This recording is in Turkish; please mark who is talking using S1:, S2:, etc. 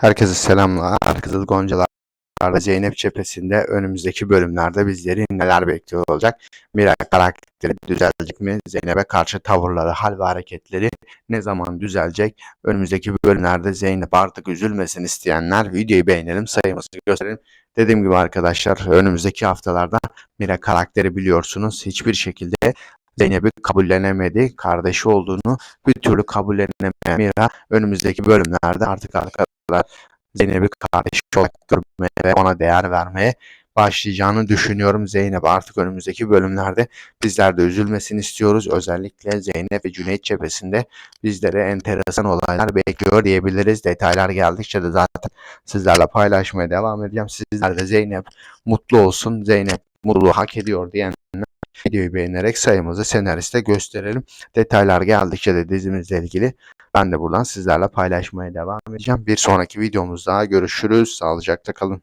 S1: Herkese selamlar. Kızıl Goncalar Zeynep cephesinde önümüzdeki bölümlerde bizleri neler bekliyor olacak? Miray karakteri düzelecek mi? Zeynep'e karşı tavırları, hal ve hareketleri ne zaman düzelecek? Önümüzdeki bölümlerde Zeynep artık üzülmesin isteyenler videoyu beğenelim, sayımızı gösterelim. Dediğim gibi arkadaşlar önümüzdeki haftalarda Miray karakteri biliyorsunuz hiçbir şekilde Zeynep'i kabullenemedi. Kardeşi olduğunu bir türlü kabullenemeyen Mira önümüzdeki bölümlerde artık arkadaşlar Zeynep'i kardeşi olarak görmeye ve ona değer vermeye başlayacağını düşünüyorum. Zeynep artık önümüzdeki bölümlerde bizler de üzülmesini istiyoruz. Özellikle Zeynep ve Cüneyt cephesinde bizlere enteresan olaylar bekliyor diyebiliriz. Detaylar geldikçe de zaten sizlerle paylaşmaya devam edeceğim. Sizler de Zeynep mutlu olsun. Zeynep mutluluğu hak ediyor diyenler videoyu beğenerek sayımızı senariste gösterelim. Detaylar geldikçe de dizimizle ilgili ben de buradan sizlerle paylaşmaya devam edeceğim. Bir sonraki videomuzda görüşürüz. Sağlıcakla kalın.